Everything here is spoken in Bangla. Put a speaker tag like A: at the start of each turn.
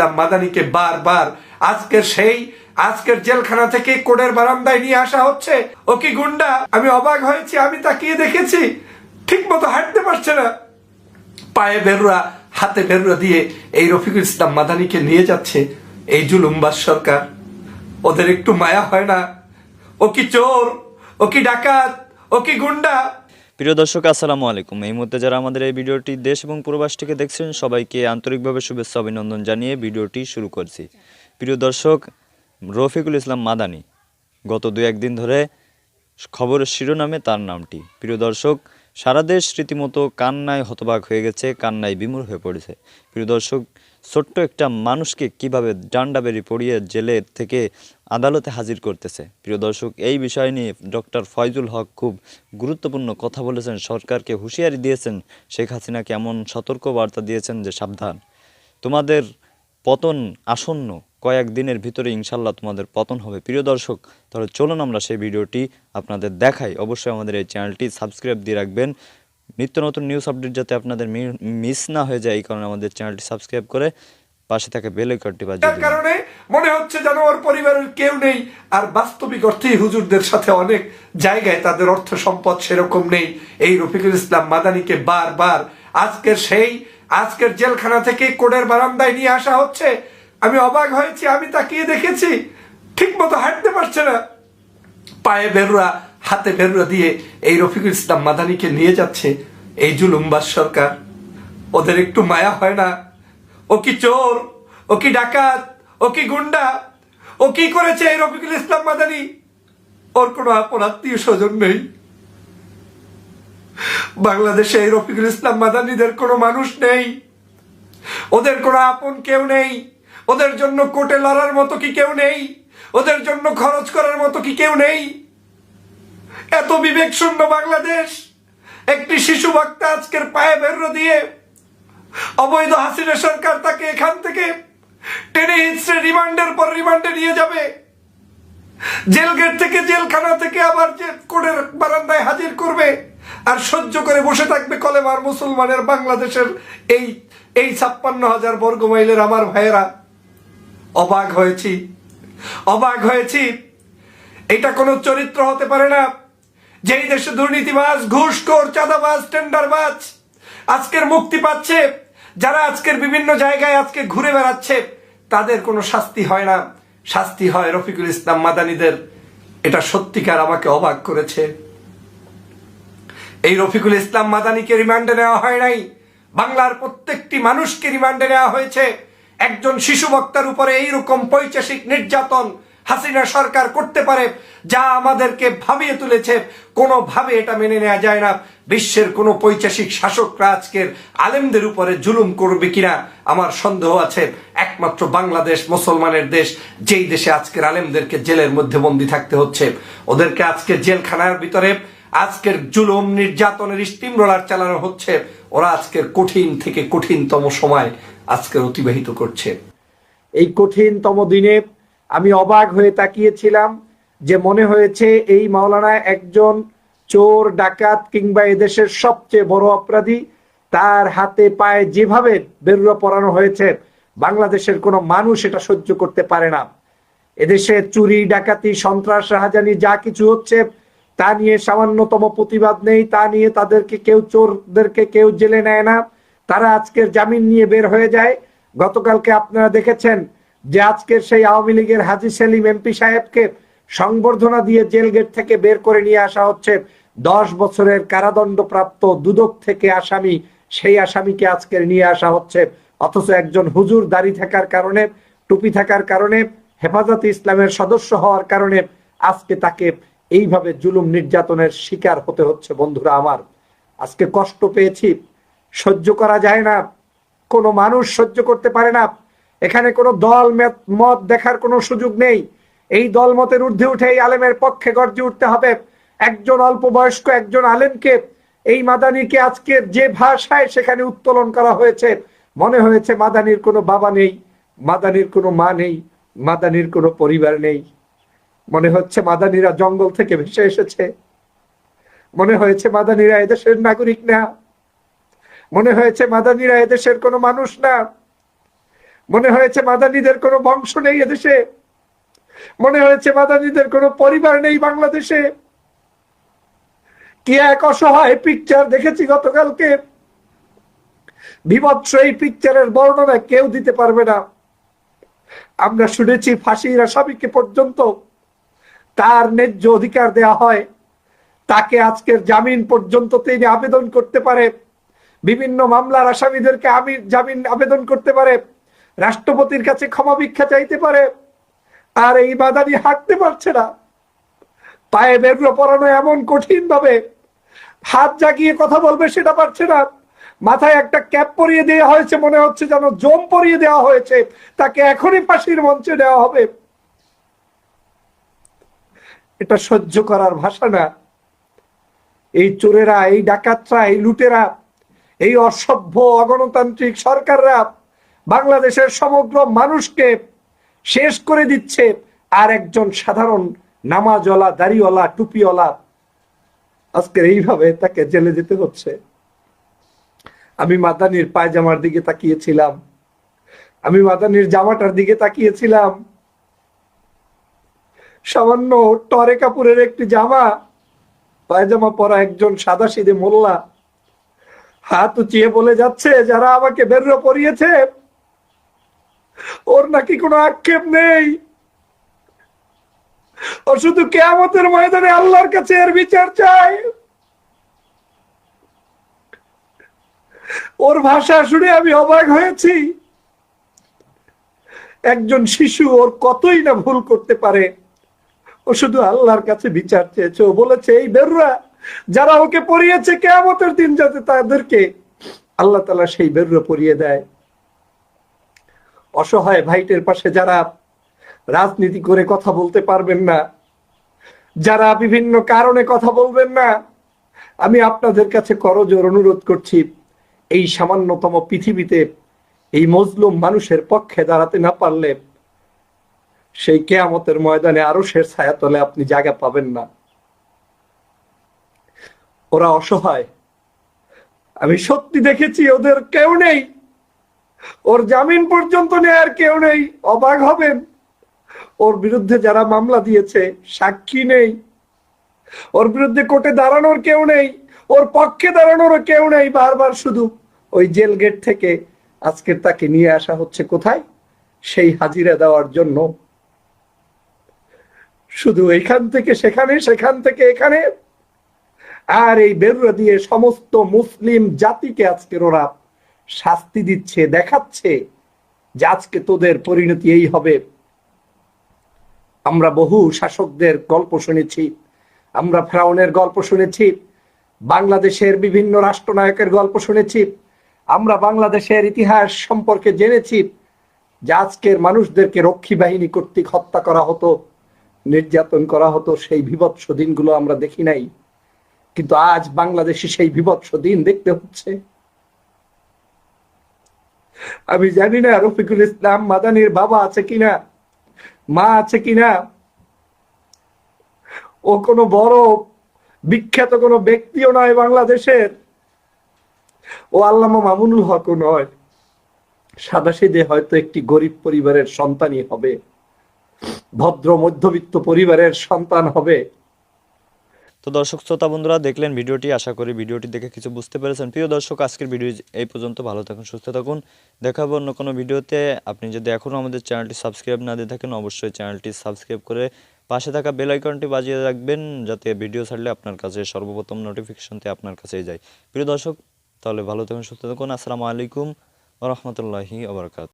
A: ইসলাম মাদানিকে বারবার আজকের সেই, আজকের জেলখানা থেকে কোর্টের বারান্দায় নিয়ে আসা হচ্ছে। ও কি গুন্ডা? আমি অবাক হয়েছি, আমি তাকিয়ে দেখেছি। ঠিক মতো হাঁটতে পারছে না। পায়ে বেরুয়া হাতে বেরুয়া দিয়ে এই রফিকুল ইসলাম মাদানিকে নিয়ে যাচ্ছে এই জুলুমবাস সরকার। ওদের একটু মায়া হয় না। ও কি চোর? ও কি ডাকাত? ও কি গুন্ডা?
B: প্রিয় দর্শক, আসসালামু আলাইকুম। এই মুহূর্তে যারা আমাদের এই ভিডিওটি দেশ এবং প্রবাস থেকে দেখছেন, সবাইকে আন্তরিকভাবে শুভেচ্ছা, অভিনন্দন জানিয়ে ভিডিওটি শুরু করছি। প্রিয় দর্শক, রফিকুল ইসলাম মাদানি গত দু একদিন ধরে খবরের শিরোনামে তার নামটি। প্রিয় দর্শক, সারা দেশ রীতিমতো কান্নায় হতবাক হয়ে গেছে, কান্নায় বিমূর হয়ে পড়েছে। প্রিয় দর্শক, ছোট্ট একটা মানুষকে কীভাবে ডান্ডা বেরি পড়িয়ে জেলে থেকে আদালতে হাজির করতেছে। প্রিয় দর্শক, এই বিষয় নিয়ে ডক্টর ফয়জুল হক খুব গুরুত্বপূর্ণ কথা বলেছেন। সরকারকে হুঁশিয়ারি দিয়েছেন শেখ হাসিনাকে এমন সতর্ক বার্তা দিয়েছেন যে সাবধান। তোমাদের পতন আসন্ন কয়েক দিনের ভিতরে ইনশাল্লাহ তোমাদের পতন হবে। প্রিয় দর্শক, তাহলে চলুন আমরা সেই ভিডিওটি আপনাদের দেখাই। অবশ্যই আমাদের এই চ্যানেলটি সাবস্ক্রাইব দিয়ে রাখবেন। নিত্য নতুন নিউজ আপডেট যাতে আপনাদের মিস না হয়ে যায়, এই কারণে আমাদের চ্যানেলটি সাবস্ক্রাইব করে পাশে থাকা বেল আইকনটি বাজিয়ে
A: কারণে মনে হচ্ছে যেন ওর পরিবারের কেউ নেই আর বাস্তবিক অর্থেই হুজুরদের সাথে অনেক জায়গায় তাদের অর্থ সম্পদ সেরকম নেই। এই রফিকুল ইসলাম মাদানিকে বারবার আজকের সেই আজকের জেলখানা থেকে কোর্টের বারান্দায় নিয়ে আসা হচ্ছে। আমি অবাক হয়েছি আমি তাকিয়ে দেখেছি ঠিক মতো হাঁটতে পারছে না। পায়ে বেরুয়া হাতে বেরুয়া দিয়ে এই রফিকুল ইসলাম মাদানিকে নিয়ে যাচ্ছে এই জুলুমবাস সরকার। ওদের একটু মায়া হয় না? ও কি চোর? ও কি ডাকাত? ও কি গুন্ডা? ও কি করেছে এই রফিকুল ইসলাম মাদানি? ওর কোনো আপন আত্মীয় স্বজন নেই। বাংলাদেশে এই রফিকুল ইসলাম মাদানিদের কোনো মানুষ নেই। ওদের কোনো আপন কেউ নেই। ওদের জন্য কোটে লড়ার মতো কি কেউ নেই? ওদের জন্য খরচ করার মতো কি কেউ নেই? এত বিবেক শূন্য বাংলাদেশ! একটি শিশু বক্তা আজকের পায়ে বেরো দিয়ে অবৈধ হাসিনা সরকার তাকে এখান থেকে টেনে হিচড়ে রিমান্ডের পর রিমান্ডে নিয়ে যাবে। জেল গেট থেকে জেলখানা থেকে আবার যে কোর্টের বারান্দায় হাজির করবে আর সহ্য করে বসে থাকবে কলেমার মুসলমানের বাংলাদেশের এই এই ছাপ্পান্ন হাজার বর্গ মাইলের আমার ভাইয়েরা। অবাক হয়েছি। অবাক হয়েছি। এটা কোনো চরিত্র হতে পারে না। যেই দেশে দুর্নীতিবাজ, ঘুষখোর, চাঁদাবাজ, টেন্ডারবাজ আজকের মুক্তি পাচ্ছে। যারা আজকের বিভিন্ন জায়গায় আজকে ঘুরে বেড়াচ্ছে, তাদের কোনো শাস্তি হয় না। শাস্তি হয় রফিকুল ইসলাম মাদানিদের। এটা সত্যিকার আমাকে অবাক করেছে। এই রফিকুল ইসলাম মাদানিকে রিমান্ডে নেওয়া হয় নাই। বাংলার প্রত্যেকটি মানুষকে রিমান্ডে নেওয়া হয়েছে। একজন শিশু বক্তার উপরে এইরকম পৈচাসিক নির্যাতন হাসিনা সরকার করতে পারে, যা আমাদেরকে ভাবিয়ে তুলেছে, কোনোভাবে এটা মেনে নেওয়া যায় না। বিশ্বের কোনো পৈচাসিক শাসকরা আজকের আলেমদের উপরে জুলুম করবে কিনা, আমার সন্দেহ আছে। একমাত্র বাংলাদেশ মুসলমানের দেশ, যেই দেশে আজকের আলেমদেরকে জেলের মধ্যে বন্দি থাকতে হচ্ছে। ওদেরকে আজকে জেলখানার ভিতরে আজকের জুলুম নির্যাতনের স্টিম রোলার চালানো হচ্ছে। ওরা আজকের কঠিন থেকে কঠিনতম সময় আজকের অতিবাহিত করছে।
C: এই কঠিনতম দিনে আমি অবাক হয়ে তাকিয়েছিলাম যে মনে হয়েছে এই মাওলানা একজন চোর, ডাকাত কিংবা এদেশের সবচেয়ে বড় অপরাধী। তার হাতে পায়ে যেভাবে বেরুয়া পরানো হয়েছে, বাংলাদেশের কোনো মানুষ এটা সহ্য করতে পারে না। এদেশে চুরি, ডাকাতি, সন্ত্রাস, রাহাজানি যা কিছু হচ্ছে, তা নিয়ে সামান্যতম প্রতিবাদ নেই, তা নিয়ে তাদেরকে কেউ চোরদেরকে কেউ জেলে নেয় না। তারা আজকের জামিন নিয়ে বের হয়ে যায়। গতকালকে আপনারা দেখেছেন যে আজকের সেই আওয়ামী লীগের হাজি সেলিম এমপি সাহেবকে সংবর্ধনা দিয়ে জেল গেট থেকে বের করে নিয়ে আসা হচ্ছে। দশ বছরের কারাদণ্ডপ্রাপ্ত দুদক থেকে আসামি, সেই আসামিকে আজকের নিয়ে আসা হচ্ছে। অথচ একজন হুজুর দাড়ি থাকার কারণে, টুপি থাকার কারণে, হেফাজতে ইসলামের সদস্য হওয়ার কারণে আজকে তাকে এইভাবে জুলুম নির্যাতনের শিকার হতে হচ্ছে বন্ধুরা আমার। আজকে কষ্ট পেয়েছি, সহ্য করা যায় না, কোনো মানুষ সহ্য করতে পারে না। এখানে কোনো দল মেত- দেখার কোনো সুযোগ নেই। এই দল মতের ঊর্ধ্বে উঠে এই আলেমের পক্ষে গর্জে উঠতে হবে। একজন অল্প বয়স্ক, একজন আলেমকে এই মাদানিকে আজকে যে ভাষায় সেখানে উত্তোলন করা হয়েছে, মনে হয়েছে মাদানির কোনো বাবা নেই, মাদানির কোনো মা নেই, মাদানির কোনো পরিবার নেই। মনে হচ্ছে মাদানিরা জঙ্গল থেকে ভেসে এসেছে। মনে হয়েছে মাদানিরা এদেশের নাগরিক না। মনে হয়েছে মাদানিরা এদেশের কোনো মানুষ না।
A: মনে হয়েছে মাদানীদের কোনো বংশ নেই এদেশে? মনে হয়েছে মাদানীদের কোনো পরিবার নেই বাংলাদেশে? কি এক অসহায় পিকচার দেখেছি গতকালকে? বিভৎস এই পিকচারের বর্ণনা কেউ দিতে পারবে না। আমরা শুনেছি ফাঁসির আসামিকে পর্যন্ত তার ন্যায্য অধিকার দেয়া হয়। তাকে আজকের জামিন পর্যন্ত তিনি আবেদন করতে পারে। বিভিন্ন মামলার আসামিদেরকে আমি জামিন আবেদন করতে পারে। রাষ্ট্রপতির কাছে ক্ষমা ভিক্ষা চাইতে পারে, আর এই বাদানি হাঁটতে পারছে না। পায়ে বেরলো পরানো এমন কঠিন ভাবে হাত জাগিয়ে কথা বলবে সেটা পারছে না। মাথায় একটা ক্যাপ পরিয়ে দেওয়া হয়েছে, মনে হচ্ছে যেন জম পরিয়ে দেওয়া হয়েছে, তাকে এখনই ফাঁসির মঞ্চে দেওয়া হবে। এটা সহ্য করার ভাষা না। এই চোরেরা, এই ডাকাতরা, এই লুটেরা, এই অসভ্য অগণতান্ত্রিক সরকাররা বাংলাদেশের সমগ্র মানুষকে শেষ করে দিচ্ছে আর একজন সাধারণ নামাজওয়ালা, দাড়িওয়ালা, টুপিওয়ালা। আজকের এইভাবে তাকে জেলে যেতে হচ্ছে। আমি মাদানির পায়জামার দিকে তাকিয়েছিলাম। আমি মাদানির জামাটার দিকে তাকিয়েছিলাম। সামান্য টরে কাপুরের একটি জামা, পায়জামা পরা একজন সাদা সিদে মোল্লা। হাত উঁচিয়ে বলে যাচ্ছে, যারা আমাকে বেরো পরিয়েছে ওর নাকি কোনো আক্ষেপ নেই। ও শুধু কেয়ামতের ময়দানে আল্লাহর কাছে এর বিচার চায়। ওর ভাষা শুনে আমি অবাক হয়েছি। একজন শিশু ওর কতই না ভুল করতে পারে। ও শুধু আল্লাহর কাছে বিচার চেয়েছে। ও বলেছে, এই বেররা, যারা ওকে পড়িয়েছে কেয়ামতের দিন যাতে তাদেরকে আল্লাহ তালা সেই বেররা পরিয়ে দেয়। অসহায় ভাইটের পাশে যারা রাজনীতি করে কথা বলতে পারবেন না, যারা বিভিন্ন কারণে কথা বলবেন না, আমি আপনাদের কাছে করজোর অনুরোধ করছি, এই সামান্যতম পৃথিবীতে এই মজলুম মানুষের পক্ষে দাঁড়াতে না পারলে সেই কেয়ামতের ময়দানে আরও শের ছায়াতলে আপনি জায়গা পাবেন না। ওরা অসহায়। আমি সত্যি দেখেছি, ওদের কেউ নেই। ওর জামিন পর্যন্ত নেয়ার কেউ নেই, অবাক হবেন। ওর বিরুদ্ধে যারা মামলা দিয়েছে, সাক্ষী নেই। ওর বিরুদ্ধে কোর্টে দাঁড়ানোর কেউ নেই, ওর পক্ষে দাঁড়ানোর কেউ নেই। বারবার শুধু ওই জেল গেট থেকে আজকে তাকে নিয়ে আসা হচ্ছে কোথায়? সেই হাজিরা দেওয়ার জন্য। শুধু এখান থেকে সেখানে, সেখান থেকে এখানে। আর এই বেরুয়া দিয়ে সমস্ত মুসলিম জাতিকে আজকের ওরা শাস্তি দিচ্ছে, দেখাচ্ছে যে আজকে তোদের পরিণতি এই হবে। আমরা বহু শাসকদের গল্প শুনেছি, আমরা ফ্রাউনের গল্প শুনেছি, বাংলাদেশের বিভিন্ন রাষ্ট্রনায়কের গল্প শুনেছি, আমরা বাংলাদেশের ইতিহাস সম্পর্কে জেনেছি যে আজকের মানুষদেরকে রক্ষী বাহিনী কর্তৃক হত্যা করা হতো, নির্যাতন করা হতো, সেই বিভৎস দিনগুলো আমরা দেখি নাই। কিন্তু আজ বাংলাদেশে সেই বিভৎস দিন দেখতে হচ্ছে। আমি জানি না রফিকুল ইসলাম মাদানির বাবা আছে কিনা, মা আছে কিনা। ও কোনো বড় বিখ্যাত কোনো ব্যক্তিও নয় বাংলাদেশের। ও আল্লামা মামুনুল হকও নয়। সাদাসিদে হয়তো একটি গরিব পরিবারের সন্তানই হবে, ভদ্র মধ্যবিত্ত পরিবারের সন্তান হবে।
B: তো দর্শক, শ্রোতা বন্ধুরা, দেখলেন ভিডিওটি, আশা করি ভিডিওটি দেখে কিছু বুঝতে পেরেছেন। প্রিয় দর্শক, আজকের ভিডিও এই পর্যন্ত, ভালো থাকুন, সুস্থ থাকুন। দেখা হবে অন্য কোনো ভিডিওতে। আপনি যদি এখনও আমাদের চ্যানেলটি সাবস্ক্রাইব না দিয়ে থাকেন, অবশ্যই চ্যানেলটি সাবস্ক্রাইব করে পাশে থাকা বেল আইকনটি বাজিয়ে রাখবেন, যাতে ভিডিও ছাড়লে আপনার কাছে সর্বপ্রথম নোটিফিকেশনটি আপনার কাছেই যায়। প্রিয় দর্শক, তাহলে ভালো থাকুন, সুস্থ থাকুন। আসসালামু আলাইকুম রহমতুল্লাহি আবরকাত